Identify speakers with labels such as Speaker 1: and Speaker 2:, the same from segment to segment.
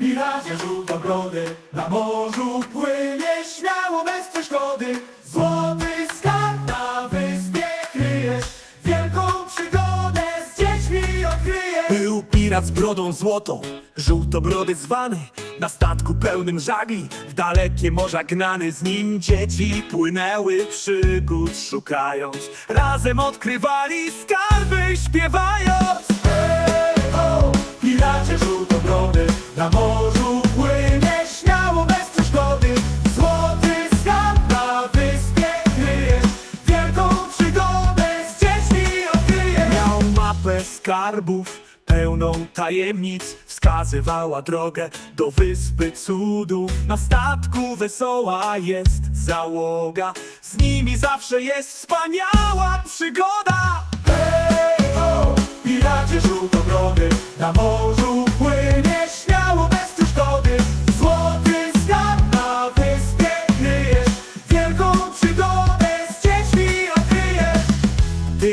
Speaker 1: piracie żółtobrody Na morzu płynie śmiało bez przeszkody. Złoty skarb na wyspie kryjesz Wielką przygodę z dziećmi odkryjesz.
Speaker 2: Był pirat z brodą złotą, żółtobrody zwany Na statku pełnym żagli, w dalekie morza gnany. Z nim dzieci płynęły przygód szukając. Razem odkrywali skarby
Speaker 1: Na morzu płynie śmiało bez przeszkody. Złoty skarb na wyspie kryjesz Wielką przygodę z dziećmi odkryjesz
Speaker 2: Miał mapę skarbów, pełną tajemnic. Wskazywała drogę do wyspy cudów Na statku wesoła jest załoga. Z nimi zawsze jest wspaniała przygoda.
Speaker 1: Hej, ho, piracie żółtobrody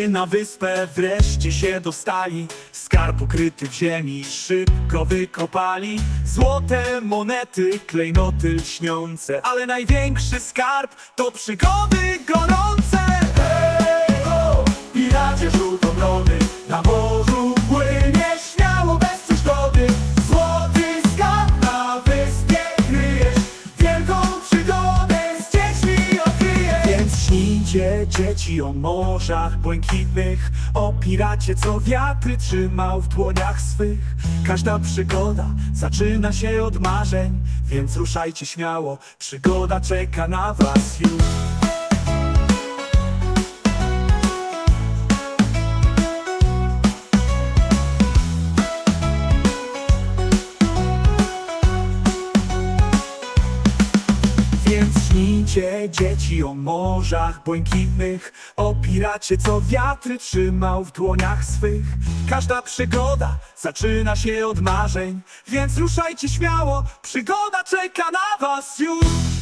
Speaker 1: Na
Speaker 2: wyspę wreszcie się dostali. Skarb ukryty w ziemi szybko wykopali. Złote monety, klejnoty lśniące Ale największy skarb to przygody gorące dzieci o morzach błękitnych O piracie, co wiatry trzymał w dłoniach swych. Każda przygoda zaczyna się od marzeń Więc ruszajcie śmiało, przygoda czeka na was już śnijcie dzieci o morzach błękitnych O piracie, co wiatry trzymał w dłoniach swych. Każda przygoda zaczyna się od marzeń Więc ruszajcie śmiało, przygoda czeka na was już